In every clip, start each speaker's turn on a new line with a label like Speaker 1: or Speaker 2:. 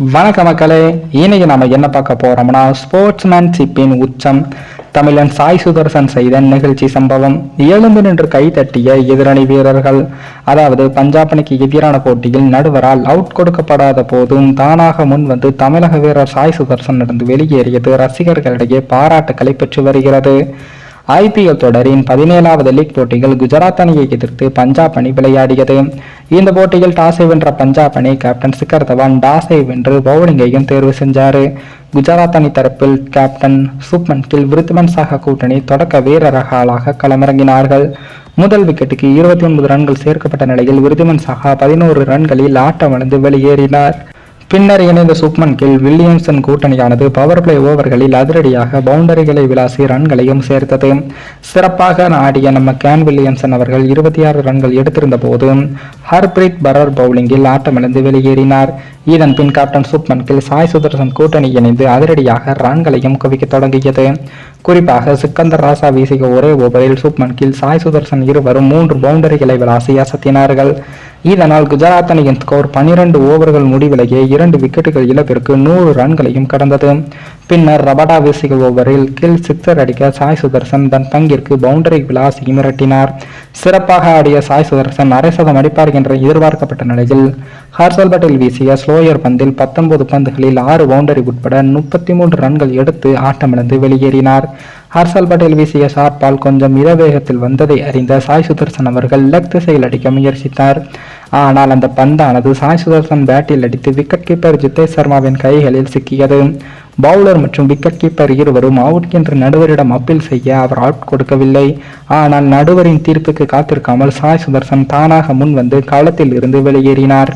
Speaker 1: வணக்க மக்களே இன்னைக்கு நம்ம என்ன பார்க்க போறோம்னா ஸ்போர்ட்ஸ்மேன்ஷிப்பின் உச்சம் தமிழன் சாய் சுதர்சன் செய்த நிகழ்ச்சி சம்பவம். எழுந்து நின்று கை தட்டிய எதிரணி வீரர்கள் அதாவது பஞ்சாப் அணிக்கு எதிரான போட்டியில் நடுவரால் அவுட் கொடுக்கப்படாத போதும் தானாக முன் வந்து தமிழக வீரர் சாய் சுதர்சன் இருந்து வெளியேறியது ரசிகர்களிடையே பாராட்டுக்களை பெற்று வருகிறது. ஐபிஎல் தொடரின் பதினேழாவது லீக் போட்டிகள் குஜராத் அணியை எதிர்த்து பஞ்சாப் அணி விளையாடியது. இந்த போட்டியில் டாஸை வென்ற பஞ்சாப் அணி கேப்டன் சிக்கர் தவான் டாஸை வென்று பவுலிங்கையும் தேர்வு செஞ்சாரு. குஜராத் அணி தரப்பில் கேப்டன் சுப்மன் கில் விருத்மன் சாக கூட்டணி தொடக்க வீரராக ஆளாக களமிறங்கினார்கள். முதல் விக்கெட்டுக்கு இருபத்தி ஒன்பது ரன்கள் சேர்க்கப்பட்ட நிலையில் விருதுமன் சாகா பதினோரு ரன்களில் ஆட்டமடைந்து வெளியேறினார். பின்னர் இணைந்த சுப்மன் கில் வில்லியம்சன் கூட்டணியானது பவர் பிளே ஓவர்களில் அதிரடியாக பவுண்டரிகளை விளாசி ரன்களையும் சேர்த்தது. சிறப்பாக ஆடிய நம்ம கேன் வில்லியம்சன் அவர்கள் இருபத்தி ஆறு ரன்கள் எடுத்திருந்த போது ஹர்பிரீத் பரர் பவுலிங்கில் ஆட்டமிழந்து வெளியேறினார். இதன் பின் கேப்டன் சுப்மன் கில் சாய் சுதர்சன் கூட்டணி இணைந்து அதிரடியாக ரன்களையும் குவிக்க தொடங்கியது. குறிப்பாக சிக்கந்தர் ராசா வீசிய ஒரே ஓவரில் சுப்மன் கில் சாய் சுதர்சன் இருவரும் மூன்று பவுண்டரிகளை விளாசி அசத்தினார்கள். இதனால் குஜராத் அணியின் ஸ்கோர் பனிரெண்டு ஓவர்கள் முடிவிலேயே இரண்டு விக்கெட்டுகள் இழப்பிற்கு நூறு ரன்களையும் கடந்தது. பின்னர் ரபடா வீசிய ஓவரில் கில் சிக்ஸர் அடிக்க சாய் சுதர்சன் தன் பங்கிற்கு பவுண்டரி விளாசி மிரட்டினார். சிறப்பாக ஆடிய சாய் சுதர்சன் அரை சதம் அடிப்பார் என்று எதிர்பார்க்கப்பட்ட நிலையில் ஹர்ஷல் பட்டேல் வீசிய ஸ்லோயர் பந்தில் பத்தொன்பது பந்துகளில் ஆறு பவுண்டரி உட்பட முப்பத்தி மூன்று ரன்கள் எடுத்து ஆட்டமிழந்து வெளியேறினார். ஹர்ஷல் பட்டேல் வீசிய ஷார்ட் பால் கொஞ்சம் இடவேகத்தில் வந்ததை அறிந்த சாய் சுதர்சன் அவர்கள் லெக் திசையில் அடிக்க முயற்சித்தார். ஆனால் அந்த பந்தானது சாய் சுதர்சன் பேட்டில் அடித்து விக்கெட் கீப்பர் ஜித்தேஷ் சர்மாவின் கைகளில் சிக்கியது. பவுலர் மற்றும் விக்கெட் கீப்பர் இருவரும் அவுட் என்று நடுவரிடம் அப்பீல் செய்ய அவர் அவுட் கொடுக்கவில்லை. ஆனால் நடுவரின் தீர்ப்புக்கு காத்திருக்காமல் சாய் சுதர்சன் தானாக முன் வந்து களத்தில் இருந்து வெளியேறினார்.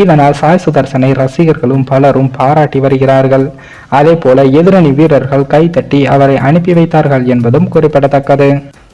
Speaker 1: இதனால் சாய் சுதர்சனை ரசிகர்களும் பலரும் பாராட்டி வருகிறார்கள். அதே போல எதிரணி வீரர்கள் கைத்தட்டி அவரை அனுப்பி வைத்தார்கள் என்பதும் குறிப்பிடத்தக்கது.